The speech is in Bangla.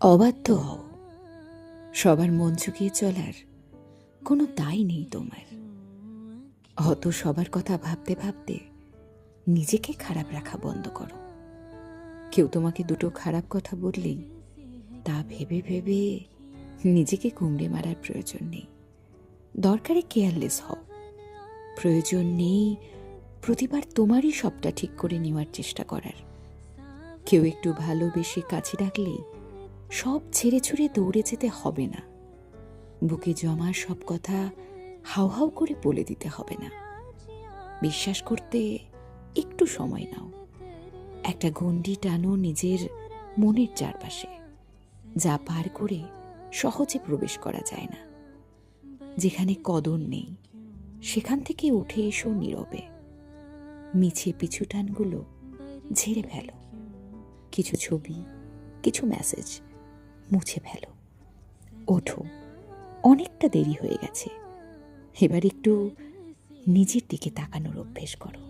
অবাধ্য হও। সবার মন চুকিয়ে চলার কোনো দায় নেই তোমার। হত সবার কথা ভাবতে ভাবতে নিজেকে খারাপ রাখা বন্ধ করো। কেউ তোমাকে দুটো খারাপ কথা বললেই তা ভেবে ভেবে নিজেকে কুমড়ে মারার প্রয়োজন নেই। দরকারে কেয়ারলেস হও। প্রয়োজন নেই প্রতিবার তোমারই সবটা ঠিক করে নেওয়ার চেষ্টা করার। কেউ একটু ভালোবেসে কাছে ডাকলেই সব ছেড়ে ছুড়ে দৌড়ে যেতে হবে না। বুকে জমা সব কথা হাউ হাউ করে বলে দিতে হবে না। বিশ্বাস করতে একটু সময় নাও। একটা গণ্ডি টানো নিজের মনের চারপাশে, যা পার করে সহজে প্রবেশ করা যায় না। যেখানে কদর নেই, সেখান থেকে উঠে এসো নীরবে। মিছে পিছু টানগুলো ঝেড়ে ফেলো। কিছু ছবি, কিছু মেসেজ মুছে ফেলো। ওঠো অনেকটা দেরি হয়ে গেছে। এবার একটু নিজের দিকে তাকানোর অভ্যেস করো।